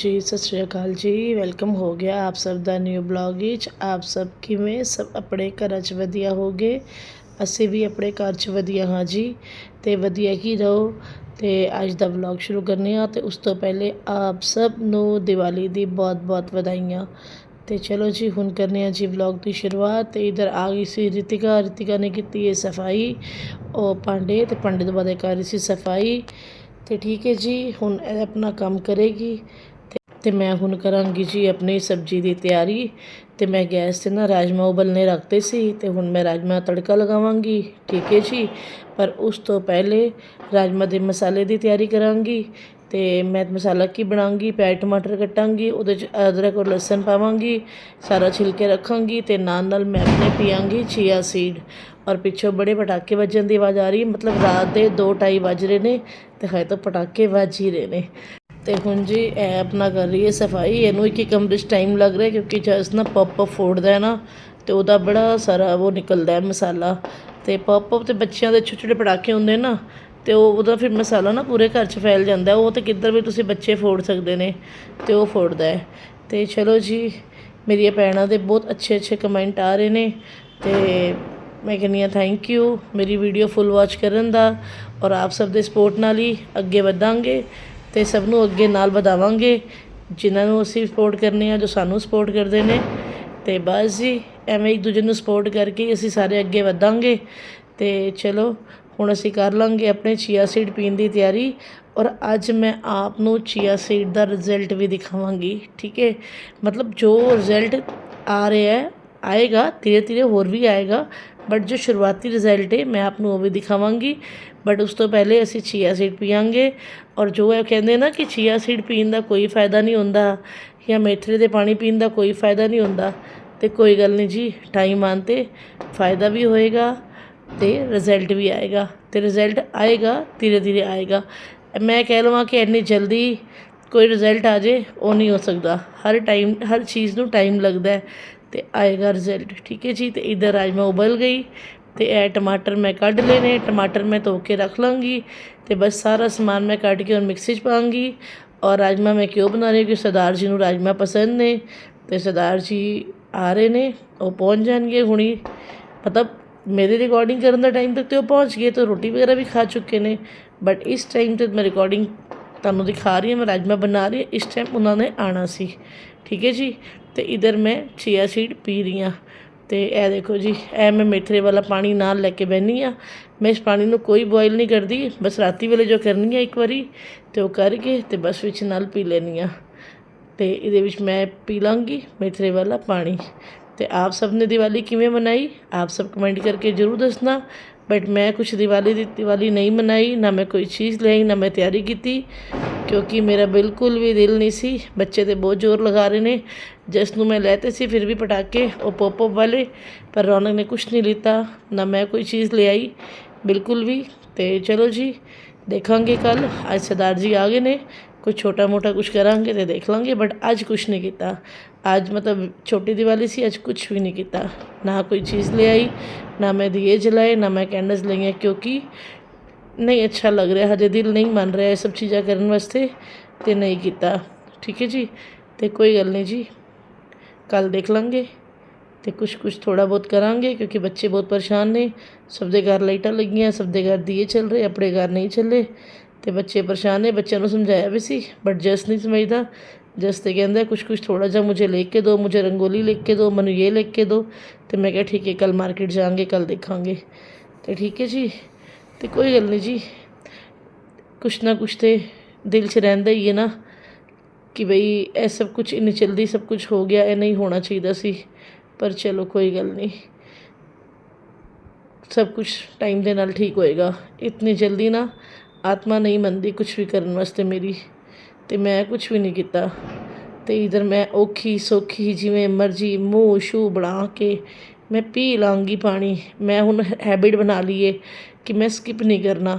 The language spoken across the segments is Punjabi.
ਜੀ, ਸਤਿ ਸ਼੍ਰੀ ਅਕਾਲ ਜੀ। ਵੈਲਕਮ ਹੋ ਗਿਆ ਆਪ ਸਭ ਦਾ ਨਿਊ ਬਲੌਗ ਵਿੱਚ। ਆਪ ਸਭ ਕਿਵੇਂ? ਸਭ ਆਪਣੇ ਘਰਾਂ 'ਚ ਵਧੀਆ ਹੋਗੇ? ਅਸੀਂ ਵੀ ਆਪਣੇ ਘਰ 'ਚ ਵਧੀਆ ਹਾਂ ਜੀ। ਤੇ ਵਧੀਆ ਹੀ ਰਹੋ। ਤੇ ਅੱਜ ਦਾ ਵਲੌਗ ਸ਼ੁਰੂ ਕਰਨੇ ਆ ਤੇ ਉਸ ਤੋਂ ਪਹਿਲੇ ਆਪ ਸਭ ਨੂੰ ਦੀਵਾਲੀ ਦੀ ਬਹੁਤ-ਬਹੁਤ ਵਧਾਈਆਂ। ਤੇ ਚਲੋ ਜੀ, ਹੁਣ ਕਰਨੇ ਆ ਜੀ ਵਲੌਗ ਦੀ ਸ਼ੁਰੂਆਤ। ਤੇ ਇਧਰ ਆ ਗਈ ਸੀ ਰਿਤਿਕਾ। ਰਿਤਿਕਾ ਨੇ ਕੀਤੀ ਹੈ ਸਫ਼ਾਈ। ਉਹ ਭਾਂਡੇ ਤੇ ਭਾਂਡੇ ਤੋਂ ਬਾਅਦ ਕਰ ਰਹੀ ਸੀ ਸਫ਼ਾਈ। ਤੇ ਠੀਕ ਹੈ ਜੀ, ਹੁਣ ਇਹ ਆਪਣਾ ਕੰਮ ਕਰੇਗੀ। ਤੇ- ਮੈਂ ਹੁਣ ਕਰਾਂਗੀ ਜੀ ਆਪਣੀ ਸਬਜ਼ੀ ਦੀ ਤਿਆਰੀ। ਤੇ ਮੈਂ ਗੈਸ ਤੇ ਨਾ ਰਾਜਮਾ ਉਬਲਨੇ ਰੱਖਤੇ ਸੀ ਤੇ ਹੁਣ ਮੈਂ ਰਾਜਮਾ ਤੜਕਾ ਲਗਾਵਾਂਗੀ, ਠੀਕ ਹੈ ਜੀ? ਪਰ ਉਸ ਤੋਂ ਪਹਿਲੇ ਰਾਜਮਾ ਦੇ ਮਸਾਲੇ ਦੀ ਤਿਆਰੀ ਕਰਾਂਗੀ ਤੇ ਮੈਂ ਮਸਾਲਾ ਕੀ ਬਣਾਉਂਗੀ ਪਿਆਜ਼ ਟਮਾਟਰ ਕੱਟਾਂਗੀ, ਉਹਦੇ ਚ ਅਦਰਕ ਔਰ ਲਸਣ ਪਾਵਾਂਗੀ, ਸਾਰਾ ਛਿਲਕੇ ਰੱਖਾਂਗੀ ਤੇ ਨਾਲ ਨਾਲ ਮੈਂ ਆਪਣੇ ਪੀਆਂਗੀ ਚੀਆ ਸੀਡ ਔਰ ਪਿੱਛੋਂ ਬੜੇ ਪਟਾਕੇ ਵੱਜਣ ਦੀ ਆਵਾਜ਼ ਆ ਰਹੀ, ਮਤਲਬ ਰਾਤ ਦੇ 2:30 ਵੱਜ ਰਹੇ ਨੇ ਤੇ ਹਜੇ ਤਾਂ ਪਟਾਕੇ ਵੱਜ ਹੀ ਰਹੇ ਨੇ। ਤੇ ਹੁਣ ਜੀ ਇਹ ਆਪਣਾ ਕਰ ਰਹੀ ਹੈ ਸਫ਼ਾਈ, ਇਹਨੂੰ ਇੱਕ ਇੱਕ ਕਮਰੇ 'ਚ ਟਾਈਮ ਲੱਗ ਰਿਹਾ ਕਿਉਂਕਿ ਜਸ ਨਾ ਪੌਪ ਫੋੜਦਾ ਹੈ ਨਾ, ਤੇ ਉਹਦਾ ਬੜਾ ਸਾਰਾ ਉਹ ਨਿਕਲਦਾ ਹੈ ਮਸਾਲਾ। ਤੇ ਪੌਪ ਤੇ ਬੱਚਿਆਂ ਦੇ ਛੋਟੇ ਛੋਟੇ ਪਟਾਕੇ ਹੁੰਦੇ ਨਾ, ਤੇ ਉਹ ਉਹਦਾ ਫਿਰ ਮਸਾਲਾ ਨਾ ਪੂਰੇ ਘਰ 'ਚ ਫੈਲ ਜਾਂਦਾ ਉਹ ਤੇ ਕਿੱਧਰ ਵੀ ਤੁਸੀਂ ਬੱਚੇ ਫੋੜ ਸਕਦੇ ਨੇ, ਤੇ ਉਹ ਫੋੜਦਾ ਹੈ। ਤੇ ਚਲੋ ਜੀ, ਮੇਰੀਆਂ ਭੈਣਾਂ ਦੇ ਬਹੁਤ ਅੱਛੇ ਅੱਛੇ ਕਮੈਂਟ ਆ ਰਹੇ ਨੇ, ਤੇ ਮੈਂ ਕਹਿੰਦੀ ਹਾਂ ਥੈਂਕ ਯੂ ਮੇਰੀ ਵੀਡੀਓ ਫੁੱਲ ਵਾਚ ਕਰਨ ਦਾ, ਔਰ ਆਪ ਸਭ ਦੇ ਸਪੋਰਟ ਨਾਲ ਹੀ ਅੱਗੇ ਵਧਾਂਗੇ। ਤੇ ਸਭ ਨੂੰ ਅੱਗੇ ਨਾਲ ਵਧਾਵਾਂਗੇ। ਜਿਨ੍ਹਾਂ ਨੂੰ ਅਸੀਂ ਸਪੋਰਟ ਕਰਨੇ ਆ, ਜੋ ਸਾਨੂੰ ਸਪੋਰਟ ਕਰਦੇ ਨੇ। ਤੇ ਬਸ ਜੀ, ਐਵੇਂ ਇੱਕ ਦੂਜੇ ਨੂੰ ਸਪੋਰਟ ਕਰਕੇ ਅਸੀਂ ਸਾਰੇ ਅੱਗੇ ਵਧਾਂਗੇ। ਤੇ ਚਲੋ, ਹੁਣ ਅਸੀਂ ਕਰ ਲਾਂਗੇ ਆਪਣੇ ਚੀਆ ਸੀਡ ਪੀਣ ਦੀ ਤਿਆਰੀ। ਔਰ ਅੱਜ ਮੈਂ ਆਪ ਨੂੰ ਚੀਆ ਸੀਡ ਦਾ ਰਿਜ਼ਲਟ ਵੀ ਦਿਖਾਵਾਂਗੀ, ਠੀਕ ਹੈ? ਮਤਲਬ ਜੋ ਰਿਜ਼ਲਟ ਆ ਰਿਹਾ ਹੈ ਆਏਗਾ, ਧੀਰੇ ਧੀਰੇ ਹੋਰ ਵੀ ਆਏਗਾ। ਬਟ ਜੋ ਸ਼ੁਰੂਆਤੀ ਰਿਜ਼ਲਟ ਹੈ, ਮੈਂ ਆਪ ਨੂੰ ਉਹ ਵੀ ਦਿਖਾਵਾਂਗੀ। ਬਟ ਉਸ ਤੋਂ ਪਹਿਲੇ ਅਸੀਂ ਚੀਆ ਸੀਡ ਪੀਵਾਂਗੇ ਔਰ ਜੋ ਇਹ ਕਹਿੰਦੇ ਨਾ ਕਿ ਚੀਆ ਸੀਡ ਪੀਣ ਦਾ ਕੋਈ ਫਾਇਦਾ ਨਹੀਂ ਹੁੰਦਾ ਜਾਂ ਮੇਥਰੇ ਦੇ ਪਾਣੀ ਪੀਣ ਦਾ ਕੋਈ ਫਾਇਦਾ ਨਹੀਂ ਹੁੰਦਾ, ਤੇ ਕੋਈ ਗੱਲ ਨਹੀਂ ਜੀ ਟਾਈਮ ਆਉਣ 'ਤੇ ਫਾਇਦਾ ਵੀ ਹੋਏਗਾ ਤੇ ਰਿਜ਼ਲਟ ਵੀ ਆਏਗਾ। ਤੇ ਰਿਜ਼ਲਟ ਆਏਗਾ, ਧੀਰੇ ਧੀਰੇ ਆਏਗਾ। ਮੈਂ ਕਹਿ ਲਵਾਂ ਕਿ ਇੰਨੀ ਜਲਦੀ ਕੋਈ ਰਿਜ਼ਲਟ ਆ ਜੇ, ਉਹ ਨਹੀਂ ਹੋ ਸਕਦਾ। ਹਰ ਟਾਈਮ ਹਰ ਚੀਜ਼ ਨੂੰ ਟਾਈਮ ਲੱਗਦਾ ਹੈ। ਤੇ ਆਏਗਾ ਰਿਜ਼ਲਟ ਠੀਕ ਹੈ ਜੀ, ਤੇ ਇਧਰ ਰਾਜਮਾ ਉਬਲ ਗਈ ਤੇ ਇਹ ਟਮਾਟਰ ਮੈਂ ਕੱਢ ਲਏ ਨੇ, ਟਮਾਟਰ ਮੈਂ ਧੋ ਕੇ ਰੱਖ ਲਾਂਗੀ ਤੇ ਬਸ ਸਾਰਾ ਸਮਾਨ ਮੈਂ ਕੱਢ ਕੇ ਔਰ ਮਿਕਸੀ 'ਚ ਪਾਵਾਂਗੀ ਔਰ ਰਾਜਮਾ ਮੈਂ ਕਿਉਂ ਬਣਾ ਰਹੀ ਹਾਂ ਕਿ ਸਰਦਾਰ ਜੀ ਨੂੰ ਰਾਜਮਾ ਪਸੰਦ ਨੇ ਤੇ ਸਰਦਾਰ ਜੀ ਆ ਰਹੇ ਨੇ, ਉਹ ਪਹੁੰਚ ਜਾਣਗੇ ਹੁਣੀ। ਮਤਲਬ ਮੇਰੇ ਰਿਕਾਰਡਿੰਗ ਕਰਨ ਦਾ ਟਾਈਮ ਤੱਕ ਤੇ ਉਹ ਪਹੁੰਚ ਗਏ ਤੇ ਰੋਟੀ ਵਗੈਰਾ ਵੀ ਖਾ ਚੁੱਕੇ ਨੇ ਬਟ ਇਸ ਟਾਈਮ ਤੇ ਮੈਂ ਰਿਕਾਰਡਿੰਗ ਤੁਹਾਨੂੰ ਦਿਖਾ ਰਹੀ ਹਾਂ, ਮੈਂ ਰਾਜਮਾ ਬਣਾ ਰਹੀ ਹਾਂ। ਇਸ ਟਾਈਮ ਉਹਨਾਂ ਨੇ ਆਣਾ ਸੀ। ਠੀਕ ਹੈ ਜੀ? ਤੇ ਇਧਰ ਮੈਂ ਚੀਆ ਸੀਡ ਪੀ ਰਹੀ ਹਾਂ। ਤੇ ਇਹ ਦੇਖੋ ਜੀ, ਇਹ ਮੈਂ ਮੇਥਰੇ ਵਾਲਾ ਪਾਣੀ ਨਾਲ ਲੈ ਕੇ ਬਹਿਨੀ ਆ ਮੈਂ ਇਸ ਪਾਣੀ ਨੂੰ ਕੋਈ ਬੋਇਲ ਨਹੀਂ ਕਰਦੀ, ਬਸ ਰਾਤੀ ਵੇਲੇ ਜੋ ਕਰਨੀ ਆ ਇੱਕ ਵਾਰੀ, ਤੇ ਉਹ ਕਰਕੇ ਤੇ ਬਸ ਵਿੱਚ ਨਾਲ ਪੀ ਲੈਣੀ ਆ ਤੇ ਇਹਦੇ ਵਿੱਚ ਮੈਂ ਪੀ ਲਾਂਗੀ ਮੇਥਰੇ ਵਾਲਾ ਪਾਣੀ। ਤੇ ਆਪ ਸਭ ਨੇ ਦੀਵਾਲੀ ਕਿਵੇਂ ਮਨਾਈ? ਆਪ ਸਭ ਕਮੈਂਟ ਕਰਕੇ ਜ਼ਰੂਰ ਦੱਸਣਾ। ਬਟ ਮੈਂ ਕੁਛ ਦੀਵਾਲੀ ਦੀ ਦੀਵਾਲੀ ਨਹੀਂ ਮਨਾਈ, ਨਾ ਮੈਂ ਕੋਈ ਚੀਜ਼ ਲਈ, ਨਾ ਮੈਂ ਤਿਆਰੀ ਕੀਤੀ, ਕਿਉਂਕਿ ਮੇਰਾ ਬਿਲਕੁਲ ਵੀ ਦਿਲ ਨਹੀਂ ਸੀ। ਬੱਚੇ ਤੇ ਬਹੁਤ ਜ਼ੋਰ ਲਗਾ ਰਹੇ ਨੇ। ਜਿਸ ਨੂੰ ਮੈਂ ਲੈਤੇ ਸੀ, ਫਿਰ ਵੀ ਪਟਾਕੇ, ਉਹ ਪੋਪ ਵਾਲੇ, ਪਰ ਰੌਣਕ ਨੇ ਕੁਛ ਨਹੀਂ ਲਿੱਤਾ, ਨਾ ਮੈਂ ਕੋਈ ਚੀਜ਼ ਲੈ ਆਈ, ਬਿਲਕੁਲ ਵੀ। ਤੇ ਚਲੋ ਜੀ, ਦੇਖਾਂਗੇ ਕੱਲ ਅੱਜ ਸਰਦਾਰ ਜੀ ਆ ਗਏ ਨੇ ਕੁਝ ਛੋਟਾ ਮੋਟਾ ਕੁਝ ਕਰਾਂਗੇ ਤੇ ਦੇਖ ਲਾਂਗੇ ਬਟ ਅੱਜ ਕੁਝ ਨਹੀਂ ਕੀਤਾ। ਅੱਜ ਮਤਲਬ ਛੋਟੀ ਦੀਵਾਲੀ ਸੀ, ਅੱਜ ਕੁਝ ਵੀ ਨਹੀਂ ਕੀਤਾ। ਨਾ ਕੋਈ ਚੀਜ਼ ਲੈ ਆਈ, ਨਾ ਮੈਂ ਦੀਏ ਜਲਾਏ, ਨਾ ਮੈਂ ਕੈਂਡਲਸ ਲਈਆਂ, ਕਿਉਂਕਿ ਨਹੀਂ ਅੱਛਾ ਲੱਗ ਰਿਹਾ, ਹਜੇ ਦਿਲ ਨਹੀਂ ਮੰਨ ਰਿਹਾ ਇਹ ਸਭ ਚੀਜ਼ਾਂ ਕਰਨ ਵਾਸਤੇ ਤੇ ਨਹੀਂ ਕੀਤਾ। ਠੀਕ ਹੈ ਜੀ? ਤੇ ਕੋਈ ਗੱਲ ਨਹੀਂ ਜੀ। ਕੱਲ ਦੇਖ ਲਾਂਗੇ ਤੇ ਕੁਛ ਕੁਛ ਥੋੜਾ ਬਹੁਤ ਕਰਾਂਗੇ, ਕਿਉਂਕਿ ਬੱਚੇ ਬਹੁਤ ਪਰੇਸ਼ਾਨ ਨੇ। ਸਭ ਦੇ ਘਰ ਲਾਈਟਾਂ ਲੱਗੀਆਂ, ਸਭ ਦੇ ਘਰ ਦੀਏ ਚੱਲ ਰਹੇ, ਆਪਣੇ ਘਰ ਨਹੀਂ ਚੱਲੇ। ਤੇ ਬੱਚੇ ਪਰੇਸ਼ਾਨ ਨੇ, ਬੱਚਿਆਂ ਨੂੰ ਸਮਝਾਇਆ ਵੀ ਸੀ ਬਟ ਜਸ ਨਹੀਂ ਸਮਝਦਾ। ਜਸ ਤੇ ਕਹਿੰਦਾ ਕੁਛ ਕੁਛ ਥੋੜਾ ਜਿਹਾ ਮੁਝੇ ਲੈ ਕੇ ਦਿਓ ਮੁਝੇ ਰੰਗੋਲੀ ਲੈ ਕੇ ਦਿਓ ਮੈਨੂੰ ਇਹ ਲੈ ਕੇ ਦਿਓ ਤੇ ਮੈਂ ਕਿਹਾ ਠੀਕ ਹੈ ਕੱਲ ਮਾਰਕੀਟ ਜਾਾਂਗੇ ਕੱਲ ਦੇਖਾਂਗੇ ਤੇ ਠੀਕ ਹੈ ਜੀ ਤੇ ਕੋਈ ਗੱਲ ਨਹੀਂ ਜੀ ਕੁਛ ਨਾ ਕੁਛ ਤੇ ਦਿਲ 'ਚ ਰਹਿੰਦਾ ਹੀ ਹੈ ਨਾ ਕਿ ਬਈ ਇਹ ਸਭ ਕੁਝ ਇੰਨੀ ਜਲਦੀ ਸਭ ਕੁਝ ਹੋ ਗਿਆ ਇਹ ਨਹੀਂ ਹੋਣਾ ਚਾਹੀਦਾ ਸੀ ਪਰ ਚਲੋ ਕੋਈ ਗੱਲ ਨਹੀਂ ਸਭ ਕੁਝ ਟਾਈਮ ਦੇ ਨਾਲ ਠੀਕ ਹੋਏਗਾ ਇਤਨੀ ਜਲਦੀ ਨਾ ਆਤਮਾ ਨਹੀਂ ਮੰਨਦੀ ਕੁਝ ਵੀ ਕਰਨ ਵਾਸਤੇ ਮੇਰੀ ਤੇ ਮੈਂ ਕੁਝ ਵੀ ਨਹੀਂ ਕੀਤਾ। ਤੇ ਇਧਰ ਮੈਂ ਔਖੀ ਸੌਖੀ ਜਿਵੇਂ ਮਰਜ਼ੀ ਮੂੰਹ ਸ਼ੂ ਬਣਾ ਕੇ ਮੈਂ ਪੀ ਲਾਂਗੀ ਪਾਣੀ। ਮੈਂ ਹੁਣ ਹੈਬਿਟ ਬਣਾ ਲਈਏ ਕਿ ਮੈਂ ਸਕਿਪ ਨਹੀਂ ਕਰਨਾ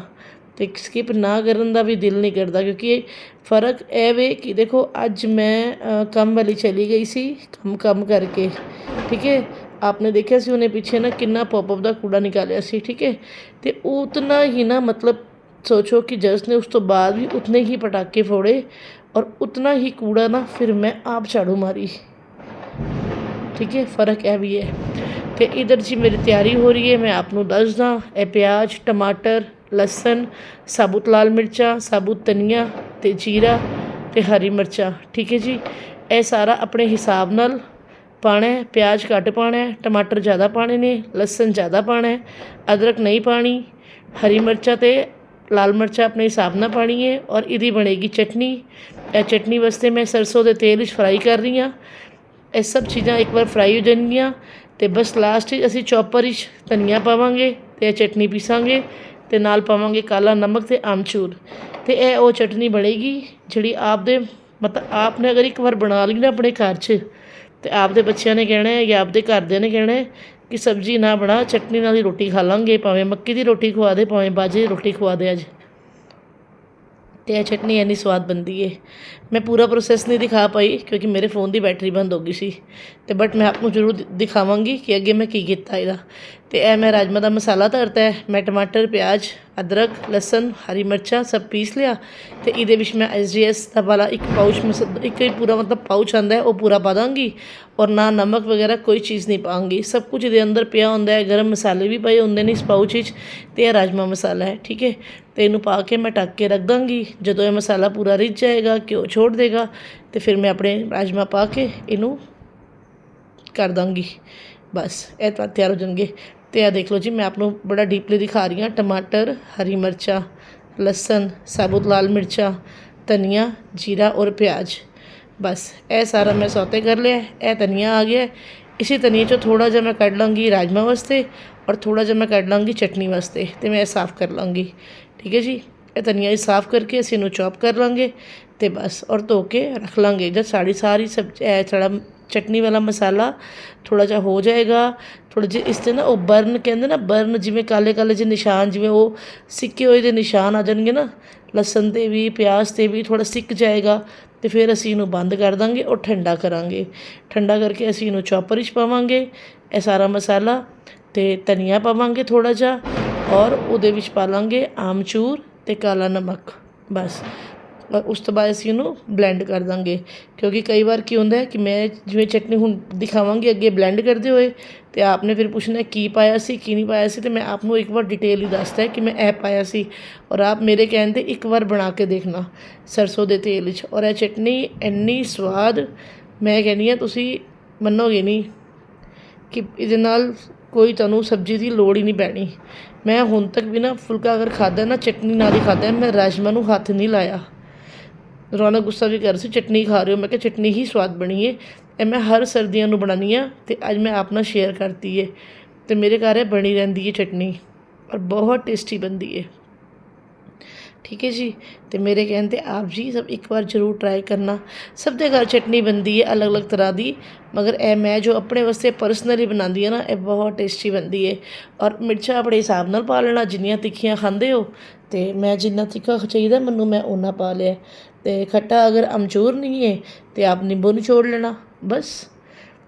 ਤੇ ਸਕਿਪ ਨਾ ਕਰਨ ਦਾ ਵੀ ਦਿਲ ਨਹੀਂ ਕਰਦਾ ਕਿਉਂਕਿ ਫ਼ਰਕ ਇਹ ਵੇ ਕਿ ਦੇਖੋ ਅੱਜ ਮੈਂ ਕੰਮ ਵਾਲੀ ਚਲੀ ਗਈ ਸੀ ਕੰਮ ਕੰਮ ਕਰਕੇ। ਠੀਕ ਹੈ? ਆਪਨੇ ਦੇਖਿਆ ਸੀ ਉਹਨੇ ਪਿੱਛੇ ਨਾ ਕਿੰਨਾ ਪੌਪ ਦਾ ਕੂੜਾ ਨਿਕਾਲਿਆ ਸੀ। ਠੀਕ ਹੈ? ਤੇ ਉਹ ਉਤਨਾ ਹੀ ਨਾ ਮਤਲਬ ਸੋਚੋ ਕਿ ਜਸ ਨੇ ਉਸ ਤੋਂ ਬਾਅਦ ਵੀ ਉਤਨੇ ਹੀ ਪਟਾਕੇ ਫੋੜੇ ਔਰ ਉਤਨਾ ਹੀ ਕੂੜਾ ਨਾ ਫਿਰ ਮੈਂ ਆਪ ਝਾੜੂ ਮਾਰੀ ਠੀਕ ਹੈ ਫ਼ਰਕ ਇਹ ਵੀ ਹੈ ਤੇ ਇਧਰ ਜੀ ਮੇਰੀ ਤਿਆਰੀ ਹੋ ਰਹੀ ਹੈ ਮੈਂ ਆਪ ਨੂੰ ਦੱਸਦਾ ਇਹ ਪਿਆਜ਼ ਟਮਾਟਰ ਲਸਣ ਸਾਬੁਤ ਲਾਲ ਮਿਰਚਾਂ ਸਾਬੁਤ ਧਨੀਆ ਤੇ ਜੀਰਾ ਤੇ ਹਰੀ ਮਿਰਚਾਂ ਠੀਕ ਹੈ ਜੀ ਇਹ ਸਾਰਾ ਆਪਣੇ ਹਿਸਾਬ ਨਾਲ ਪਾਣਾ ਹੈ ਪਿਆਜ਼ ਘੱਟ ਪਾਣਾ ਹੈ ਟਮਾਟਰ ਜ਼ਿਆਦਾ ਪਾਣੇ ਨੇ ਲਸਣ ਜ਼ਿਆਦਾ ਪਾਣਾ ਹੈ ਅਦਰਕ ਨਹੀਂ ਪਾਣੀ ਹਰੀ ਮਿਰਚਾਂ ਤੇ ਲਾਲ ਮਿਰਚਾਂ ਆਪਣੇ ਹਿਸਾਬ ਨਾਲ ਪਾਣੀ ਹੈ ਔਰ ਇਹਦੀ ਬਣੇਗੀ ਚਟਨੀ ਇਹ ਚਟਨੀ ਵਾਸਤੇ ਮੈਂ ਸਰਸੋਂ ਦੇ ਤੇਲ ਵਿੱਚ ਫਰਾਈ ਕਰ ਰਹੀ ਹਾਂ ਇਹ ਸਭ ਚੀਜ਼ਾਂ ਇੱਕ ਵਾਰ ਫਰਾਈ ਹੋ ਜਾਣਗੀਆਂ ਤੇ ਬਸ ਲਾਸਟ ਵਿੱਚ ਅਸੀਂ ਚੌਪਰ ਵਿੱਚ ਧਨੀਆ ਪਾਵਾਂਗੇ ਤੇ ਇਹ ਚਟਨੀ ਪੀਸਾਂਗੇ ਤੇ ਨਾਲ ਪਾਵਾਂਗੇ ਕਾਲਾ ਨਮਕ ਤੇ ਆਮਚੂਰ ਤੇ ਇਹ ਉਹ ਚਟਨੀ ਬਣੇਗੀ ਜਿਹੜੀ ਆਪ ਦੇ ਮਤਲਬ ਆਪ ਨੇ ਅਗਰ ਇੱਕ ਵਾਰ ਬਣਾ ਲਈ ਨਾ ਆਪਣੇ ਘਰ 'ਚ ਤੇ ਆਪ ਦੇ ਬੱਚਿਆਂ ਨੇ ਕਹਿਣਾ ਹੈ ਜਾਂ ਆਪਦੇ ਘਰਦਿਆਂ ਨੇ ਕਹਿਣਾ ਹੈ ਕਿ ਸਬਜ਼ੀ ਨਾ ਬਣਾ, ਚਟਨੀ ਨਾਲ ਹੀ ਰੋਟੀ ਖਾ ਲਾਂਗੇ, ਭਾਵੇਂ ਮੱਕੀ ਦੀ ਰੋਟੀ ਖਵਾ ਦੇ, ਭਾਵੇਂ ਬਾਜਰੇ ਦੀ ਰੋਟੀ ਖਵਾ ਦੇ ਅੱਜ। ਤੇ ਇਹ ਚਟਨੀ ਇੰਨੀ ਸਵਾਦ ਬਣਦੀ ਏ। ਮੈਂ ਪੂਰਾ ਪ੍ਰੋਸੈਸ ਨਹੀਂ ਦਿਖਾ ਪਾਈ ਕਿਉਂਕਿ ਮੇਰੇ ਫੋਨ ਦੀ ਬੈਟਰੀ ਬੰਦ ਹੋ ਗਈ ਸੀ। ਤੇ ਬਟ ਮੈਂ ਆਪ ਨੂੰ ਜ਼ਰੂਰ ਦਿਖਾਵਾਂਗੀ ਕਿ ਅੱਗੇ ਮੈਂ ਕੀ ਕੀਤਾ ਇਹਦਾ। ਤੇ ਇਹ ਮੈਂ ਰਾਜਮਾ ਦਾ ਮਸਾਲਾ ਧਰਤਾ ਹੈ। ਮੈਂ ਟਮਾਟਰ, ਪਿਆਜ਼, ਅਦਰਕ, ਲਸਣ, ਹਰੀ ਮਿਰਚਾਂ ਸਭ ਪੀਸ ਲਿਆ। ਤੇ ਇਹਦੇ ਵਿੱਚ ਮੈਂ ਐਸ ਦਾ ਵਾਲਾ ਇੱਕ ਪਾਊਚ ਮਸ, ਇੱਕ ਹੀ ਪੂਰਾ ਮਤਲਬ ਪਾਊਚ ਆਂਦਾ ਹੈ, ਉਹ ਪੂਰਾ ਪਾ ਦਾਂਗੀ। ਔਰ ਨਾ ਨਮਕ ਵਗੈਰਾ ਕੋਈ ਚੀਜ਼ ਨਹੀਂ ਪਾਉਂਗੀ ਸਭ ਕੁਝ ਇਹਦੇ ਅੰਦਰ ਪਿਆ ਹੁੰਦਾ ਹੈ। ਗਰਮ ਮਸਾਲੇ ਵੀ ਪਏ ਹੁੰਦੇ ਨੇ ਇਸ ਪਾਊਚ ਵਿੱਚ। ਤੇ ਇਹ ਰਾਜਮਾ ਮਸਾਲਾ ਹੈ, ਠੀਕ ਹੈ? ਅਤੇ ਇਹਨੂੰ ਪਾ ਕੇ ਮੈਂ ਢੱਕ ਕੇ ਰੱਖ ਦਾਂਗੀ ਜਦੋਂ ਇਹ ਮਸਾਲਾ ਪੂਰਾ ਰਿੱਝ ਜਾਏਗਾ, ਘਿਓ ਛੋੜ ਦੇਗਾ ਅਤੇ ਫਿਰ ਮੈਂ ਆਪਣੇ ਰਾਜਮਾਂਹ ਪਾ ਕੇ ਇਹਨੂੰ ਕਰ ਦਾਂਗੀ। ਬਸ ਇਹ ਤਾਂ ਤਿਆਰ ਹੋ ਜਾਣਗੇ। ਅਤੇ ਇਹ ਦੇਖ ਲਓ ਜੀ, ਮੈਂ ਆਪ ਨੂੰ ਬੜਾ ਡੀਪਲੀ ਦਿਖਾ ਰਹੀ ਹਾਂ। ਟਮਾਟਰ, ਹਰੀ ਮਿਰਚਾਂ, ਲਸਣ, ਸਾਬੁਤ ਲਾਲ ਮਿਰਚਾਂ, ਧਨੀਆ, ਜੀਰਾ ਔਰ ਪਿਆਜ਼। ਬਸ, ਇਹ ਸਾਰਾ ਮੈਂ ਸੌਤੇ ਕਰ ਲਿਆ। ਇਹ ਧਨੀਆ ਆ ਗਿਆ। ਇਸੇ ਧਨੀਏ ਚੋਂ ਥੋੜਾ ਜਿਹਾ ਮੈਂ ਕੱਢ ਲਾਂਗੀ ਰਾਜਮਾ ਵਾਸਤੇ ਔਰ ਥੋੜਾ ਜਿਹਾ ਮੈਂ ਕੱਢ ਲਾਂਗੀ ਚਟਨੀ ਵਾਸਤੇ ਤੇ ਮੈਂ ਇਹ ਸਾਫ਼ ਕਰ ਲਾਂਗੀ। ਠੀਕ ਹੈ ਜੀ? ਇਹ ਧਨੀਆ ਹੀ ਸਾਫ਼ ਕਰਕੇ ਅਸੀਂ ਇਹਨੂੰ ਚੌਪ ਕਰ ਲਾਂਗੇ ਤੇ ਬਸ, ਔਰ ਧੋ ਕੇ ਰੱਖ ਲਾਂਗੇ। ਜਦ ਸਾਡੀ ਸਾਰੀ ਸਬਜ਼ੀ ਇਹ ਥੋੜਾ ਚਟਨੀ ਵਾਲਾ ਮਸਾਲਾ ਥੋੜਾ ਜਿਹਾ ਹੋ ਜਾਏਗਾ ਥੋੜਾ ਜਿਹਾ ਇਸ ਤੇ ਨਾ ਉਹ ਬਰਨ ਕਹਿੰਦੇ ਨਾ, ਬਰਨ ਜਿਵੇਂ ਕਾਲੇ ਕਾਲੇ ਜਿਹੇ ਨਿਸ਼ਾਨ, ਜਿਵੇਂ ਉਹ ਸਿੱਕੇ ਹੋਏ ਦੇ ਨਿਸ਼ਾਨ ਆ ਜਾਣਗੇ ਨਾ, ਲਸਣ ਤੇ ਵੀ, ਪਿਆਜ਼ ਤੇ ਵੀ ਥੋੜਾ ਸਿੱਕ ਜਾਏਗਾ ਤੇ ਫਿਰ ਅਸੀਂ ਇਹਨੂੰ ਬੰਦ ਕਰ ਦਾਂਗੇ ਔਰ ਠੰਡਾ ਕਰਾਂਗੇ। ਠੰਡਾ ਕਰਕੇ ਅਸੀਂ ਇਹਨੂੰ ਚੌਪਰ ਵਿੱਚ ਪਾਵਾਂਗੇ, ਇਹ ਸਾਰਾ ਮਸਾਲਾ ਤੇ ਧਨੀਆ ਪਾਵਾਂਗੇ ਥੋੜਾ ਜਿਹਾ ਔਰ ਉਹਦੇ ਵਿੱਚ ਪਾ ਲਾਂਗੇ ਆਮਚੂਰ ਤੇ ਕਾਲਾ ਨਮਕ, ਬਸ। ਔਰ ਉਸ ਤੋਂ ਬਾਅਦ ਅਸੀਂ ਇਹਨੂੰ ਬਲੈਂਡ ਕਰ ਦਾਂਗੇ। ਕਿਉਂਕਿ ਕਈ ਵਾਰ ਕੀ ਹੁੰਦਾ ਹੈ ਕਿ ਮੈਂ ਜਿਵੇਂ ਚਟਨੀ ਹੁਣ ਦਿਖਾਵਾਂਗੀ, ਅੱਗੇ ਬਲੈਂਡ ਕਰਦੇ ਹੋਏ, ਤੇ ਆਪਨੇ ਫਿਰ ਪੁੱਛਣਾ ਕੀ ਪਾਇਆ ਸੀ, ਕੀ ਨਹੀਂ ਪਾਇਆ ਸੀ, ਤੇ ਮੈਂ ਆਪ ਨੂੰ ਇੱਕ ਵਾਰ ਡਿਟੇਲ ਹੀ ਦੱਸਦਾ ਕਿ ਮੈਂ ਇਹ ਪਾਇਆ ਸੀ। ਔਰ ਆਪ ਮੇਰੇ ਕਹਿਣ 'ਤੇ ਇੱਕ ਵਾਰ ਬਣਾ ਕੇ ਦੇਖਣਾ ਸਰਸੋਂ ਦੇ ਤੇਲ ਵਿੱਚ। ਔਰ ਇਹ ਚਟਨੀ ਇੰਨੀ ਸਵਾਦ, ਮੈਂ ਕਹਿੰਦੀ ਹਾਂ ਤੁਸੀਂ ਮੰਨੋਗੇ ਨਹੀਂ ਕਿ ਇਹਦੇ ਨਾਲ ਕੋਈ ਤੁਹਾਨੂੰ ਸਬਜ਼ੀ ਦੀ ਲੋੜ ਹੀ ਨਹੀਂ ਪੈਣੀ। ਮੈਂ ਹੁਣ ਤੱਕ ਵੀ ਨਾ ਫੁਲਕਾ ਅਗਰ ਖਾਦਾ ਨਾ ਚਟਨੀ ਨਾਲ ਹੀ ਖਾਦਾ ਮੈਂ ਰਾਜਮਾ ਨੂੰ ਹੱਥ ਨਹੀਂ ਲਾਇਆ। ਰੌਣਾ ਗੁੱਸਾ ਵੀ ਕਰ ਰਹੀ ਸੀ, ਚਟਨੀ ਖਾ ਰਹੇ ਹੋ। ਮੈਂ ਕਿਹਾ, ਚਟਨੀ ਹੀ ਸਵਾਦ ਬਣੀ ਏ। ਇਹ ਮੈਂ ਹਰ ਸਰਦੀਆਂ ਨੂੰ ਬਣਾਉਂਦੀ ਹਾਂ ਤੇ ਅੱਜ ਮੈਂ ਆਪ ਨਾਲ ਸ਼ੇਅਰ ਕਰਤੀ ਏ। ਤੇ ਮੇਰੇ ਘਰ ਇਹ ਬਣੀ ਰਹਿੰਦੀ ਏ ਚਟਨੀ ਔਰ ਬਹੁਤ ਟੇਸਟੀ ਬਣਦੀ ਏ। ਠੀਕ ਹੈ ਜੀ? ਤੇ ਮੇਰੇ ਕਹਿਣ 'ਤੇ ਆਪ ਜੀ ਸਭ ਇੱਕ ਵਾਰ ਜ਼ਰੂਰ ਟਰਾਈ ਕਰਨਾ। ਸਭ ਦੇ ਘਰ ਚਟਨੀ ਬਣਦੀ ਹੈ ਅਲੱਗ-ਅਲੱਗ ਤਰ੍ਹਾਂ ਦੀ, ਮਗਰ ਇਹ ਮੈਂ ਜੋ ਆਪਣੇ ਵਾਸਤੇ ਪਰਸਨਲੀ ਬਣਾਉਂਦੀ ਹਾਂ ਨਾ, ਇਹ ਬਹੁਤ ਟੇਸਟੀ ਬਣਦੀ ਹੈ। ਔਰ ਮਿਰਚਾਂ ਆਪਣੇ ਹਿਸਾਬ ਨਾਲ ਪਾ ਲੈਣਾ, ਜਿੰਨੀਆਂ ਤਿੱਖੀਆਂ ਖਾਂਦੇ ਹੋ, ਤੇ ਮੈਂ ਜਿੰਨਾ ਤਿੱਖਾ ਚਾਹੀਦਾ, ਮੈਨੂੰ ਮੈਂ ਉਹਨਾਂ ਪਾ ਲਿਆ। ਤੇ ਖੱਟਾ ਅਗਰ ਅਮਚੂਰ ਨਹੀਂ ਹੈ, ਤੇ ਆਪ ਨਿੰਬੂ ਨਿਚੋੜ ਲੈਣਾ, ਬਸ।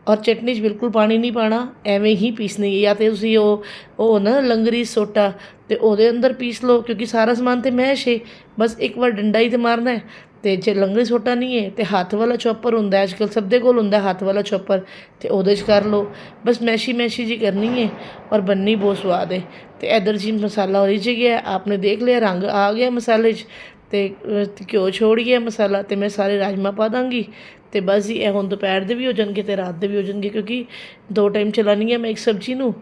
ਔਰ ਚਟਨੀ 'ਚ ਬਿਲਕੁਲ ਪਾਣੀ ਨਹੀਂ ਪਾਣਾ, ਐਵੇਂ ਹੀ ਪੀਸਣੀ ਹੈ। ਜਾਂ ਤੇ ਤੁਸੀਂ ਉਹ ਉਹ ਨਾ ਲੰਗਰੀ ਸੋਟਾ ਤੇ ਉਹਦੇ ਅੰਦਰ ਪੀਸ ਲਓ, ਕਿਉਂਕਿ ਸਾਰਾ ਸਮਾਨ ਤੇ ਮੈਸ਼ ਹੈ ਬਸ ਇੱਕ ਵਾਰ ਡੰਡਾ ਹੀ ਤੇ ਮਾਰਨਾ ਹੈ। ਤੇ ਜੇ ਲੰਗਰੀ ਸੋਟਾ ਨਹੀਂ ਹੈ ਤੇ ਹੱਥ ਵਾਲਾ ਚੌਪਰ ਹੁੰਦਾ ਅੱਜ ਅੱਜਕੱਲ ਸਭ ਦੇ ਕੋਲ ਹੁੰਦਾ ਹੱਥ ਵਾਲਾ ਚੌਪਰ, ਤੇ ਉਹਦੇ 'ਚ ਕਰ ਲਓ। ਬਸ ਮੈਸ਼ੀ ਮੈਸ਼ੀ ਜੀ ਕਰਨੀ ਹੈ ਔਰ ਬੰਨੀ ਬਹੁਤ ਸਵਾਦ ਹੈ ਤੇ ਇਧਰ ਜੀ ਮਸਾਲਾ ਹੋ ਰਿਝ ਗਿਆ, ਆਪਨੇ ਦੇਖ ਲਿਆ, ਰੰਗ ਆ ਗਿਆ ਮਸਾਲੇ 'ਚ। ਤੇ ਘਿਓ ਛੋੜ ਗਿਆ ਮਸਾਲਾ, ਤੇ ਮੈਂ ਸਾਰੇ ਰਾਜਮਾ ਪਾ ਦਾਂਗੀ। ਤੇ ਬਸ ਜੀ, ਇਹ ਹੁਣ ਦੁਪਹਿਰ ਦੇ ਵੀ ਹੋ ਜਾਣਗੇ ਤੇ ਰਾਤ ਦੇ ਵੀ ਹੋ ਜਾਣਗੇ ਕਿਉਂਕਿ ਦੋ ਟਾਈਮ ਚਲਾਣੀ ਹੈ ਮੈਂ ਇੱਕ ਸਬਜ਼ੀ ਨੂੰ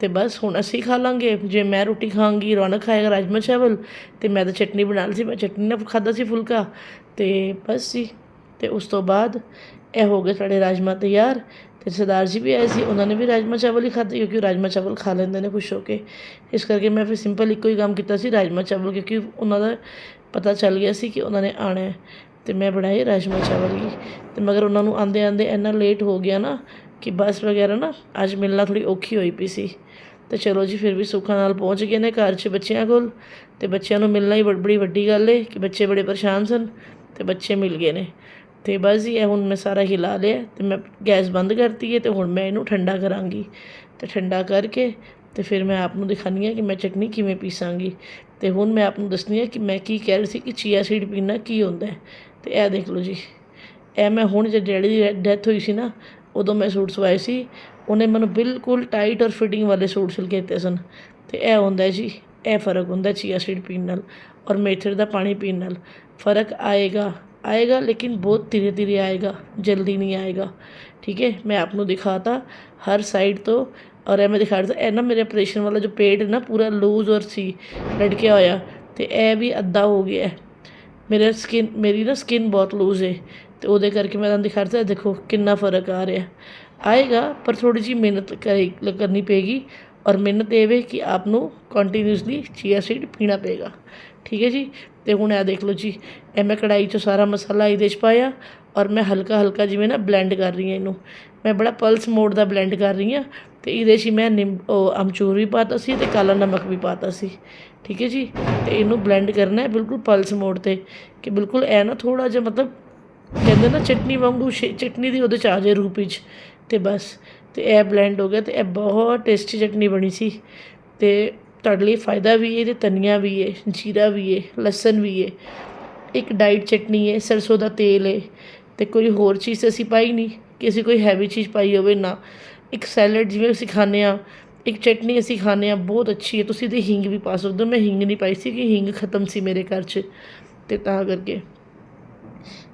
ਤੇ ਬਸ ਹੁਣ ਅਸੀਂ ਖਾ ਲਾਂਗੇ। ਜੇ ਮੈਂ ਰੋਟੀ ਖਾਵਾਂਗੀ, ਰੌਣਕ ਖਾਏਗਾ ਰਾਜਮਾ ਚਾਵਲ ਤੇ ਮੈਂ ਤਾਂ ਚਟਨੀ ਬਣਾ ਲਈ ਸੀ, ਮੈਂ ਚਟਨੀ ਨਾਲ ਖਾਦਾ ਸੀ ਫੁਲਕਾ ਤੇ ਬਸ ਜੀ, ਤੇ ਉਸ ਤੋਂ ਬਾਅਦ ਇਹ ਹੋ ਗਏ ਸਾਡੇ ਰਾਜਮਾ ਤਿਆਰ ਤੇ ਸਰਦਾਰ ਜੀ ਵੀ ਆਏ ਸੀ, ਉਹਨਾਂ ਨੇ ਵੀ ਰਾਜਮਾ ਚਾਵਲ ਹੀ ਖਾਦੇ ਕਿਉਂਕਿ ਉਹ ਰਾਜਮਾ ਚਾਵਲ ਖਾ ਲੈਂਦੇ ਨੇ ਖੁਸ਼ ਹੋ ਕੇ। ਇਸ ਕਰਕੇ ਮੈਂ ਫਿਰ ਸਿੰਪਲ ਇੱਕੋ ਹੀ ਕੰਮ ਕੀਤਾ ਸੀ ਰਾਜਮਾ ਚਾਵਲ ਕਿਉਂਕਿ ਉਹਨਾਂ ਦਾ ਪਤਾ ਚੱਲ ਗਿਆ ਸੀ ਕਿ ਉਹਨਾਂ ਨੇ ਆਣਾ ਹੈ। ਅਤੇ ਮੈਂ ਬਣਾਏ ਰਾਜਮਾ ਚਾਵਲ ਹੀ। ਅਤੇ ਮਗਰ ਉਹਨਾਂ ਨੂੰ ਆਉਂਦੇ ਆਉਂਦੇ ਇੰਨਾ ਲੇਟ ਹੋ ਗਿਆ ਨਾ ਕਿ ਬੱਸ ਵਗੈਰਾ ਨਾ ਅੱਜ ਮਿਲਣਾ ਥੋੜੀ ਔਖੀ ਹੋਈ ਪਈ ਸੀ। ਤੇ ਚਲੋ ਜੀ ਫਿਰ ਵੀ ਸੁੱਖਾਂ ਨਾਲ ਪਹੁੰਚ ਗਏ ਨੇ ਘਰ 'ਚ ਬੱਚਿਆਂ ਕੋਲ। ਤੇ ਬੱਚਿਆਂ ਨੂੰ ਮਿਲਣਾ ਹੀ ਬੜ- ਬੜੀ ਵੱਡੀ ਗੱਲ ਏ ਕਿ ਬੱਚੇ ਬੜੇ ਪਰੇਸ਼ਾਨ ਸਨ ਤੇ ਬੱਚੇ ਮਿਲ ਗਏ ਨੇ। ਤੇ ਬਸ ਜੀ ਇਹ ਹੁਣ ਮੈਂ ਸਾਰਾ ਹਿਲਾ ਲਿਆ ਤੇ ਮੈਂ ਗੈਸ ਬੰਦ ਕਰਤੀ ਹੈ ਤੇ ਹੁਣ ਮੈਂ ਇਹਨੂੰ ਠੰਡਾ ਕਰਾਂਗੀ। ਤੇ ਠੰਡਾ ਕਰਕੇ ਤੇ ਫਿਰ ਮੈਂ ਆਪ ਨੂੰ ਦਿਖਾਉਂਦੀ ਹਾਂ ਕਿ ਮੈਂ ਚਟਨੀ ਕਿਵੇਂ ਪੀਸਾਂਗੀ। ਤੇ ਹੁਣ ਮੈਂ ਆਪ ਨੂੰ ਦੱਸਣੀ ਹੈ ਕਿ ਮੈਂ ਕੀ ਕਹਿ ਰਹੀ ਸੀ ਕਿ ਚੀਆ ਸੀਡ ਪੀਣਾ ਕੀ ਹੁੰਦਾ ਹੈ। ਤੇ ਇਹ ਦੇਖ ਲਓ ਜੀ। ਇਹ ਮੈਂ ਹੁਣ ਜੇ ਡੈਡੀ ਦੀ ਡੈਥ ਹੋਈ ਸੀ ਨਾ, ਉਦੋਂ ਮੈਂ ਸੂਟ ਸਵਾਏ ਸੀ। ਉਹਨੇ ਮੈਨੂੰ ਬਿਲਕੁਲ ਟਾਈਟ ਔਰ ਫਿਟਿੰਗ ਵਾਲੇ ਸੂਟ ਸਿਲ ਕੇ ਦਿੱਤੇ ਸਨ। ਤੇ ਇਹ ਹੁੰਦਾ ਜੀ, ਇਹ ਫ਼ਰਕ ਹੁੰਦਾ ਚੀਆ ਸੀਡ ਪੀਣ ਨਾਲ ਔਰ ਮੇਥਰੇ ਦਾ ਪਾਣੀ ਪੀਣ ਨਾਲ। ਫ਼ਰਕ ਆਏਗਾ ਆਏਗਾ ਲੇਕਿਨ ਬਹੁਤ ਧੀਰੇ ਧੀਰੇ ਆਏਗਾ, ਜਲਦੀ ਨਹੀਂ ਆਏਗਾ। ਠੀਕ ਹੈ, ਮੈਂ ਆਪ ਨੂੰ ਦਿਖਾਤਾ ਹਰ ਸਾਈਡ ਤੋਂ ਔਰ ਇਹ ਮੈਂ ਦਿਖਾ ਰਿਹਾ ਇਹ ਨਾ ਮੇਰੇ ਆਪਰੇਸ਼ਨ ਵਾਲਾ ਜੋ ਪੇਟ ਨਾ, ਪੂਰਾ ਲੂਜ਼ ਔਰ ਸੀ, ਲਟਕਿਆ ਹੋਇਆ। ਤੇ ਇਹ ਵੀ ਅੱਧਾ ਹੋ ਗਿਆ। ਮੇਰੇ ਸਕਿਨ ਮੇਰੀ ਨਾ ਸਕਿਨ ਬਹੁਤ ਲੂਜ਼ ਹੈ ਤੇ ਉਹਦੇ ਕਰਕੇ ਮੈਂ ਤੁਹਾਨੂੰ ਦਿਖਾ ਦਿੱਤਾ ਦੇਖੋ ਕਿੰਨਾ ਫ਼ਰਕ ਆ ਰਿਹਾ। ਆਏਗਾ, ਪਰ ਥੋੜੀ ਜਿਹੀ ਮਿਹਨਤ ਕਰੇ ਕਰਨੀ ਪਏਗੀ ਔਰ ਮਿਹਨਤ ਇਹ ਵੇ ਕਿ ਆਪ ਨੂੰ ਕੰਟੀਨਿਊਸਲੀ ਚੀਆ ਸੀਡ ਪੀਣਾ ਪਏਗਾ। ਠੀਕ ਹੈ ਜੀ? ਤੇ ਹੁਣ ਇਹ ਦੇਖ ਲਓ ਜੀ, ਇਹ ਮੈਂ ਕੜਾਈ 'ਚ ਸਾਰਾ ਮਸਾਲਾ ਇਹਦੇ 'ਚ ਪਾਇਆ ਔਰ ਮੈਂ ਹਲਕਾ ਹਲਕਾ ਜਿਵੇਂ ਨਾ ਬਲੈਂਡ ਕਰ ਰਹੀ ਹਾਂ ਇਹਨੂੰ। ਮੈਂ ਬੜਾ ਪਲਸ ਮੋਡ ਦਾ ਬਲੈਂਡ ਕਰ ਰਹੀ ਹਾਂ ਤੇ ਇਹਦੇ 'ਚ ਹੀ ਮੈਂ ਨਿੰਬ ਅਮਚੂਰ ਵੀ ਪਾਤਾ ਸੀ ਤੇ ਕਾਲਾ ਨਮਕ ਵੀ ਪਾਤਾ ਸੀ। ਠੀਕ ਹੈ ਜੀ? ਤੇ ਇਹਨੂੰ ਬਲੈਂਡ ਕਰਨਾ ਹੈ ਬਿਲਕੁਲ ਪਲਸ ਮੋਡ ਤੇ। ਕਿ ਬਿਲਕੁਲ ਇਹ ਨਾ ਥੋੜਾ ਜਿਹਾ ਮਤਲਬ ਕਹਿੰਦੇ ਨਾ ਚਟਨੀ ਵਾਂਗੂ ਸ਼ੇ- ਚਟਨੀ ਦੀ ਉਹਦੇ 'ਚ ਆ ਜਾਏ ਰੂਪ ਵਿੱਚ। ਤੇ ਬਸ, ਤੇ ਇਹ ਬਲੈਂਡ ਹੋ ਗਿਆ ਤੇ ਇਹ ਬਹੁਤ ਟੇਸਟੀ ਚਟਨੀ ਬਣੀ ਸੀ। ਤੇ ਤੁਹਾਡੇ ਲਈ ਫਾਇਦਾ ਵੀ ਹੈ ਤੇ ਧਨੀਆ ਵੀ ਹੈ ਜੀਰਾ ਵੀ ਹੈ ਲਸਣ ਵੀ ਹੈ ਇੱਕ ਡਾਈਟ ਚਟਨੀ ਹੈ ਸਰਸੋਂ ਦਾ ਤੇਲ ਹੈ ਤੇ ਕੋਈ ਹੋਰ ਚੀਜ਼ ਅਸੀਂ ਪਾਈ ਨਹੀਂ, ਕਿ ਅਸੀਂ ਕੋਈ ਹੈਵੀ ਚੀਜ਼ ਪਾਈ ਹੋਵੇ ਨਾ। ਇੱਕ ਸੈਲਡ ਜਿਵੇਂ ਅਸੀਂ ਖਾਂਦੇ ਹਾਂ ਇੱਕ ਚਟਨੀ ਅਸੀਂ ਖਾਂਦੇ ਹਾਂ, ਬਹੁਤ ਅੱਛੀ ਹੈ। ਤੁਸੀਂ ਤੇ ਹਿੰਗ ਵੀ ਪਾ ਸਕਦੇ ਹੋ। ਮੈਂ ਹਿੰਗ ਨਹੀਂ ਪਾਈ ਸੀ ਕਿ ਹਿੰਗ ਖਤਮ ਸੀ ਮੇਰੇ ਘਰ 'ਚ। ਤੇ ਤਾਂ ਕਰਕੇ।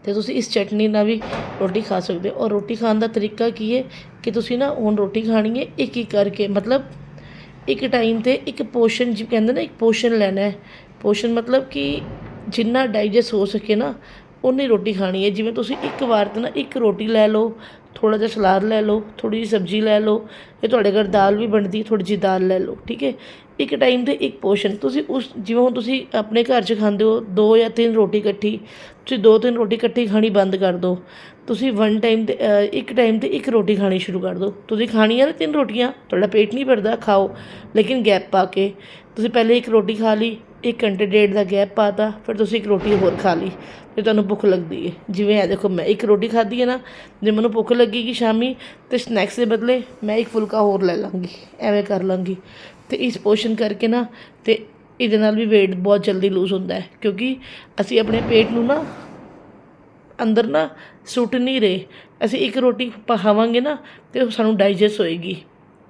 ਤੇ ਤੁਸੀਂ ਇਸ ਚਟਨੀ ਨਾਲ ਵੀ ਰੋਟੀ ਖਾ ਸਕਦੇ ਹੋ। ਔਰ ਰੋਟੀ ਖਾਣ ਦਾ ਤਰੀਕਾ ਕੀ ਹੈ ਕਿ ਤੁਸੀਂ ਨਾ ਹੁਣ ਰੋਟੀ ਖਾਣੀ ਹੈ, ਇੱਕ ਇੱਕ ਕਰਕੇ। ਮਤਲਬ ਇੱਕ ਟਾਈਮ ਤੇ ਇੱਕ ਪੋਸ਼ਨ ਜਿਵੇਂ ਕਹਿੰਦੇ ਨਾ ਇੱਕ ਪੋਸ਼ਨ ਲੈਣਾ ਹੈ। ਪੋਸ਼ਨ ਮਤਲਬ ਕਿ ਜਿੰਨਾ ਡਾਈਜੈਸਟ ਹੋ ਸਕੇ ਨਾ ਉਨੀ ਰੋਟੀ ਖਾਣੀ ਹੈ। ਜਿਵੇਂ ਤੁਸੀਂ ਇੱਕ ਵਾਰ ਤੇ ਨਾ ਇੱਕ ਰੋਟੀ ਲੈ ਲਓ ਥੋੜਾ ਜਿਹਾ ਸਲਾਦ ਲੈ ਲਓ ਥੋੜੀ ਜਿਹੀ ਸਬਜ਼ੀ ਲੈ ਲਓ ਜੇ ਤੁਹਾਡੇ ਘਰ ਦਾਲ ਵੀ ਬਣਦੀ ਥੋੜੀ ਜਿਹੀ ਦਾਲ ਲੈ ਲਓ, ਠੀਕ ਹੈ? ਇੱਕ ਟਾਈਮ ਤੇ ਇੱਕ ਪੋਸ਼ਨ ਤੁਸੀਂ ਉਸ ਜਿਵੇਂ ਹੁਣ ਤੁਸੀਂ ਆਪਣੇ ਘਰ 'ਚ ਖਾਂਦੇ ਹੋ ਦੋ ਜਾਂ ਤਿੰਨ ਰੋਟੀ ਇਕੱਠੀ, ਤੁਸੀਂ ਦੋ ਤਿੰਨ ਰੋਟੀ ਇਕੱਠੀ ਖਾਣੀ ਬੰਦ ਕਰ ਦਿਓ ਤੁਸੀਂ ਵਨ ਟਾਈਮ ਤੇ ਇੱਕ ਟਾਈਮ ਤੇ ਇੱਕ ਰੋਟੀ ਖਾਣੀ ਸ਼ੁਰੂ ਕਰ ਦਿਓ ਤੁਸੀਂ ਖਾਣੀ ਆ ਨਾ ਤਿੰਨ ਰੋਟੀਆਂ, ਤੁਹਾਡਾ ਪੇਟ ਨਹੀਂ ਭਰਦਾ, ਖਾਓ, ਲੇਕਿਨ ਗੈਪ ਪਾ ਕੇ, ਤੁਸੀਂ ਪਹਿਲੇ ਇੱਕ ਰੋਟੀ ਖਾ ਲਈ ਇੱਕ ਘੰਟੇ ਡੇਢ ਦਾ ਗੈਪ ਪਾਤਾ, ਫਿਰ ਤੁਸੀਂ ਇੱਕ ਰੋਟੀ ਹੋਰ ਖਾ ਲਈ ਜੇ ਤੁਹਾਨੂੰ ਭੁੱਖ ਲੱਗਦੀ ਹੈ ਜਿਵੇਂ ਇਹ ਦੇਖੋ, ਮੈਂ ਇੱਕ ਰੋਟੀ ਖਾਧੀ ਹੈ ਨਾ, ਜੇ ਮੈਨੂੰ ਭੁੱਖ ਲੱਗੇਗੀ ਸ਼ਾਮੀ, ਤੇ ਸਨੈਕਸ ਦੇ ਬਦਲੇ ਮੈਂ ਇੱਕ ਫੁਲਕਾ ਹੋਰ ਲੈ ਲਾਂਗੀ, ਐਵੇਂ ਕਰ ਲਾਂਗੀ। ਤੇ ਇਸ ਪੋਸ਼ਨ ਕਰਕੇ ਨਾ, ਤੇ ਇਹਦੇ ਨਾਲ ਵੀ weight ਬਹੁਤ ਜਲਦੀ ਲੂਜ਼ ਹੁੰਦਾ ਹੈ ਕਿਉਂਕਿ ਅਸੀਂ ਆਪਣੇ ਪੇਟ ਨੂੰ ਨਾ, ਅੰਦਰ ਨਾ ਸੁੱਟ ਨਹੀਂ ਰਹੇ। ਅਸੀਂ ਇੱਕ ਰੋਟੀ ਪ- ਖਾਵਾਂਗੇ ਨਾ, ਤੇ ਉਹ ਸਾਨੂੰ ਡਾਈਜੈਸਟ ਹੋਏਗੀ।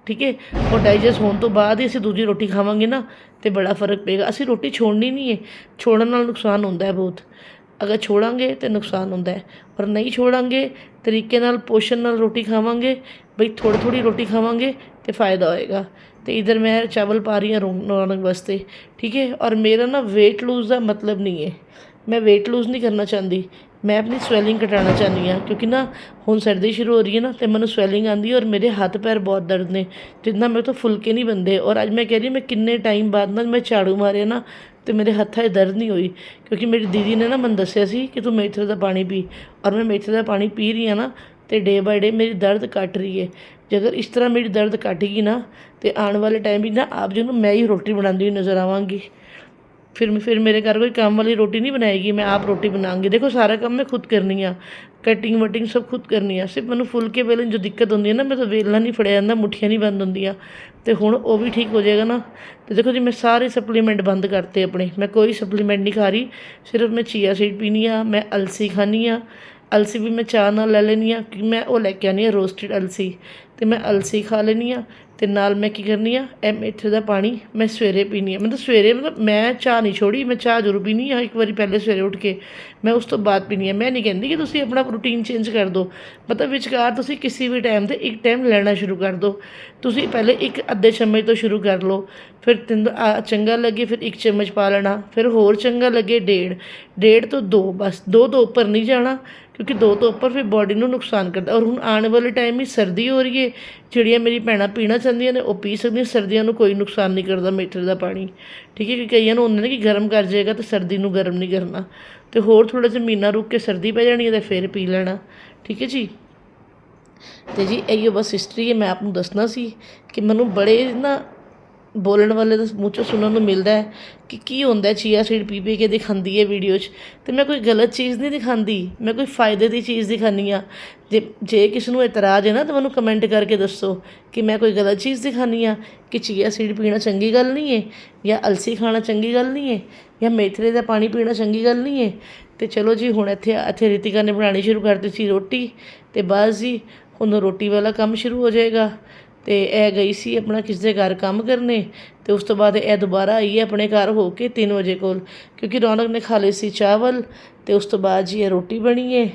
ਠੀਕ ਹੈ? ਉਹ ਡਾਈਜੈਸਟ ਹੋਣ ਤੋਂ ਬਾਅਦ ਹੀ ਅਸੀਂ ਦੂਜੀ ਰੋਟੀ ਖਾਵਾਂਗੇ ਨਾ, ਤੇ ਬੜਾ ਫ਼ਰਕ ਪਏਗਾ। ਅਸੀਂ ਰੋਟੀ ਛੋੜਨੀ ਨਹੀਂ ਹੈ। ਛੋੜਨ ਨਾਲ ਨੁਕਸਾਨ ਹੁੰਦਾ ਹੈ ਬਹੁਤ। ਅਗਰ ਛੋੜਾਂਗੇ ਤੇ ਨੁਕਸਾਨ ਹੁੰਦਾ ਹੈ। ਪਰ ਨਹੀਂ ਛੋੜਾਂਗੇ, ਤਰੀਕੇ ਨਾਲ, ਪੋਸ਼ਣ ਨਾਲ ਰੋਟੀ ਖਾਵਾਂਗੇ, ਬਈ ਥੋੜੀ ਥੋੜੀ ਰੋਟੀ ਖਾਵਾਂਗੇ ਤੇ ਫਾਇਦਾ ਹੋਏਗਾ। ਤੇ ਇਧਰ ਮੈਂ ਚਾਵਲ ਪਾ ਰਹੀ ਹਾਂ ਰੋਣ ਵਾਸਤੇ। ਠੀਕ ਹੈ? ਔਰ ਮੇਰਾ ਨਾ weight lose ਦਾ ਮਤਲਬ ਨਹੀਂ ਹੈ। ਮੈਂ weight lose ਨਹੀਂ ਕਰਨਾ ਚਾਹੁੰਦੀ। ਮੈਂ ਆਪਣੀ ਸਵੈਲਿੰਗ ਘਟਾਉਣਾ ਚਾਹੁੰਦੀ ਹਾਂ, ਕਿਉਂਕਿ ਨਾ ਹੁਣ ਸਰਦੀ ਸ਼ੁਰੂ ਹੋ ਰਹੀ ਹੈ ਨਾ, ਤੇ ਮੈਨੂੰ ਸਵੈਲਿੰਗ ਆਉਂਦੀ ਔਰ ਮੇਰੇ ਹੱਥ ਪੈਰ ਬਹੁਤ ਦਰਦ ਨੇ ਜਿੰਨਾ ਮੇਰੇ ਤੋਂ ਫੁਲਕੇ ਨਹੀਂ ਬੰਦੇ ਔਰ ਅੱਜ ਮੈਂ ਕਹਿ ਰਹੀ ਮੈਂ ਕਿੰਨੇ ਟਾਈਮ ਬਾਅਦ ਨਾ ਮੈਂ ਝਾੜੂ ਮਾਰਿਆ ਨਾ, ਤੇ ਮੇਰੇ ਹੱਥਾਂ 'ਚ ਦਰਦ ਨਹੀਂ ਹੋਈ। ਕਿਉਂਕਿ ਮੇਰੀ ਦੀਦੀ ਨੇ ਨਾ ਮੈਨੂੰ ਦੱਸਿਆ ਸੀ ਕਿ ਤੂੰ ਮੇਥਰੇ ਦਾ ਪਾਣੀ ਪੀ, ਔਰ ਮੈਂ ਮੇਥਰੇ ਦਾ ਪਾਣੀ ਪੀ ਰਹੀ ਹਾਂ ਨਾ, ਤੇ ਡੇ ਬਾਏ ਡੇ ਮੇਰੀ ਦਰਦ ਘਟ ਰਹੀ ਹੈ। ਜੇਕਰ ਇਸ ਤਰ੍ਹਾਂ ਮੇਰੀ ਦਰਦ ਘਟੇਗੀ ਨਾ, ਤੇ ਆਉਣ ਵਾਲੇ ਟਾਈਮ ਵੀ ਨਾ ਆਪ ਜੀ ਨੂੰ ਮੈਂ ਹੀ ਰੋਟੀ ਬਣਾਉਂਦੀ ਹੋਈ ਨਜ਼ਰ ਆਵਾਂਗੀ। ਫਿਰ ਫਿਰ ਮੇਰੇ ਘਰ ਕੋਈ ਕੰਮ ਵਾਲੀ ਰੋਟੀ ਨਹੀਂ ਬਣਾਏਗੀ, ਮੈਂ ਆਪ ਰੋਟੀ ਬਣਾਉਂਗੀ। ਦੇਖੋ, ਸਾਰਾ ਕੰਮ ਮੈਂ ਖੁਦ ਕਰਨੀ ਆ। ਕਟਿੰਗ ਵਟਿੰਗ ਸਭ ਖੁਦ ਕਰਨੀ ਆ। ਸਿਰਫ ਮੈਨੂੰ ਫੁਲਕੇ ਵੇਲਣ ਜੋ ਦਿੱਕਤ ਹੁੰਦੀ ਹੈ ਨਾ, ਮੈਂ ਤਾਂ ਵੇਲਣਾ ਨਹੀਂ ਫੜਿਆ ਜਾਂਦਾ, ਮੁੱਠੀਆਂ ਨਹੀਂ ਬੰਦ ਹੁੰਦੀਆਂ। ਤੇ ਹੁਣ ਉਹ ਵੀ ਠੀਕ ਹੋ ਜਾਏਗਾ ਨਾ। ਤੇ ਦੇਖੋ ਜੀ, ਮੈਂ ਸਾਰੇ ਸਪਲੀਮੈਂਟ ਬੰਦ ਕਰਤੇ ਆਪਣੇ। ਮੈਂ ਕੋਈ ਸਪਲੀਮੈਂਟ ਨਹੀਂ ਖਾ ਰਹੀ। ਸਿਰਫ ਮੈਂ ਚੀਆ ਸੀਡ ਪੀਣੀ ਆ, ਮੈਂ ਅਲਸੀ ਖਾਣੀ ਆ। ਅਲਸੀ ਵੀ ਮੈਂ ਚਾਹ ਨਾਲ ਲੈ ਲੈਣੀ ਆ ਕਿ ਮੈਂ ਉਹ ਲੈ ਕੇ ਆਉਣੀ ਆ ਰੋਸਟਡ ਅਲਸੀ। ਤੇ ਮੈਂ ਅਲਸੀ ਖਾ ਲੈਣੀ ਆ। ਤੇ ਨਾਲ ਮੈਂ ਕੀ ਕਰਨੀ ਆ ਇਹ ਮੇਥੇ ਦਾ ਪਾਣੀ ਮੈਂ ਸਵੇਰੇ ਪੀਣੀ ਆ। ਮਤਲਬ ਸਵੇਰੇ ਮਤਲਬ ਮੈਂ ਚਾਹ ਨਹੀਂ ਛੋੜੀ ਮੈਂ ਚਾਹ ਜ਼ਰੂਰ ਪੀਣੀ ਆ ਇੱਕ ਵਾਰੀ ਪਹਿਲੇ ਸਵੇਰੇ ਉੱਠ ਕੇ ਮੈਂ ਉਸ ਤੋਂ ਬਾਅਦ ਪੀਣੀ ਆ। ਮੈਂ ਨਹੀਂ ਕਹਿੰਦੀ ਕਿ ਤੁਸੀਂ ਆਪਣਾ ਰੂਟੀਨ ਚੇਂਜ ਕਰ ਦਿਓ ਮਤਲਬ ਵਿਚਕਾਰ ਤੁਸੀਂ ਕਿਸੇ ਵੀ ਟਾਈਮ ਤੇ ਇੱਕ ਟਾਈਮ ਲੈਣਾ ਸ਼ੁਰੂ ਕਰ ਦਿਓ ਤੁਸੀਂ ਪਹਿਲੇ ਇੱਕ ਅੱਧੇ ਚਮਚ ਤੋਂ ਸ਼ੁਰੂ ਕਰ ਲਓ ਫਿਰ ਤਿੰਨ ਆ, ਚੰਗਾ ਲੱਗੇ ਫਿਰ ਇੱਕ ਚਮਚ ਪਾ ਲੈਣਾ ਫਿਰ ਹੋਰ ਚੰਗਾ ਲੱਗੇ ਡੇਢ। ਡੇਢ ਤੋਂ ਦੋ ਬਸ ਦੋ ਤੋਂ ਉੱਪਰ ਨਹੀਂ ਜਾਣਾ ਕਿਉਂਕਿ ਦੋ ਤੋਂ ਉੱਪਰ ਫਿਰ ਬਾਡੀ ਨੂੰ ਨੁਕਸਾਨ ਕਰਦਾ। ਔਰ ਹੁਣ ਆਉਣ ਵਾਲੇ ਟਾਈਮ ਵਿੱਚ ਸਰਦੀ ਹੋ ਰਹੀ ਹੈ ਜਿਹੜੀਆਂ ਮੇਰੀ ਭੈਣਾਂ ਪੀਣਾ ਚਾਹੁੰਦੀਆਂ ਨੇ, ਉਹ ਪੀ ਸਕਦੀਆਂ, ਸਰਦੀਆਂ ਨੂੰ ਕੋਈ ਨੁਕਸਾਨ ਨਹੀਂ ਕਰਦਾ ਮੀਟਰ ਦਾ ਪਾਣੀ। ਠੀਕ ਹੈ ਕਿ ਕਈਆਂ ਨੂੰ ਹੁੰਦਾ ਨੇ ਕਿ ਗਰਮ ਕਰ ਜਾਏਗਾ ਤੇ ਸਰਦੀ ਨੂੰ ਗਰਮ ਨਹੀਂ ਕਰਨਾ। ਤੇ ਹੋਰ ਥੋੜਾ ਜਿਹਾ ਮਹੀਨਾ ਰੁਕ ਕੇ ਸਰਦੀ ਪੈ ਜਾਣੀ ਹੈ ਤੇ ਫਿਰ ਪੀ ਲੈਣਾ। ਠੀਕ ਹੈ ਜੀ? ਤੇ ਜੀ, ਇਹੋ ਬਸ ਹਿਸਟਰੀ ਹੈ ਮੈਂ ਆਪ ਨੂੰ ਦੱਸਣਾ ਸੀ ਕਿ ਮੈਨੂੰ ਬੜੇ ਨਾ ਬੋਲਣ ਵਾਲੇ ਦੇ ਮੂੰਹ 'ਚੋਂ ਸੁਣਨ ਨੂੰ ਮਿਲਦਾ ਹੈ ਕਿ ਕੀ ਹੁੰਦਾ ਚੀਆ ਸੀਡ ਪੀ ਪੀ ਕੇ ਦਿਖਾਉਂਦੀ ਹੈ ਵੀਡੀਓ 'ਚ। ਤੇ ਮੈਂ ਕੋਈ ਗਲਤ ਚੀਜ਼ ਨਹੀਂ ਦਿਖਾਉਂਦੀ। ਮੈਂ ਕੋਈ ਫਾਇਦੇ ਦੀ ਚੀਜ਼ ਦਿਖਾਉਂਦੀ ਹਾਂ। ਜੇ ਜੇ ਕਿਸ ਨੂੰ ਇਤਰਾਜ਼ ਹੈ ਨਾ, ਤਾਂ ਮੈਨੂੰ ਕਮੈਂਟ ਕਰਕੇ ਦੱਸੋ ਕਿ ਮੈਂ ਕੋਈ ਗਲਤ ਚੀਜ਼ ਦਿਖਾਉਂਦੀ ਹਾਂ ਕਿ ਚੀਆ ਸੀਡ ਪੀਣਾ ਚੰਗੀ ਗੱਲ ਨਹੀਂ ਹੈ ਜਾਂ ਅਲਸੀ ਖਾਣਾ ਚੰਗੀ ਗੱਲ ਨਹੀਂ ਹੈ ਜਾਂ ਮੇਥਰੇ ਦਾ ਪਾਣੀ ਪੀਣਾ ਚੰਗੀ ਗੱਲ ਨਹੀਂ ਹੈ। ਤੇ ਚਲੋ ਜੀ, ਹੁਣ ਇੱਥੇ ਇੱਥੇ ਰਿਤਿਕਾ ਨੇ ਬਣਾਉਣੀ ਸ਼ੁਰੂ ਕਰ ਦਿੱਤੀ ਸੀ ਰੋਟੀ ਤੇ ਬਸ ਜੀ, ਹੁਣ ਰੋਟੀ ਵਾਲਾ ਕੰਮ ਸ਼ੁਰੂ ਹੋ ਜਾਏਗਾ। ਤੇ ਇਹ ਗਈ ਸੀ ਆਪਣਾ ਕਿਸੇ ਦੇ ਘਰ ਕੰਮ ਕਰਨੇ ਤੇ ਉਸ ਤੋਂ ਬਾਅਦ ਇਹ ਦੁਬਾਰਾ ਆਈ ਹੈ ਆਪਣੇ ਘਰ ਹੋ ਕੇ 3 ਵਜੇ ਕੋਲ, ਕਿਉਂਕਿ ਰੌਣਕ ਨੇ ਖਾ ਲਏ ਸੀ ਚਾਵਲ ਤੇ ਉਸ ਤੋਂ ਬਾਅਦ ਜੀ ਇਹ ਰੋਟੀ ਬਣੀ ਹੈ।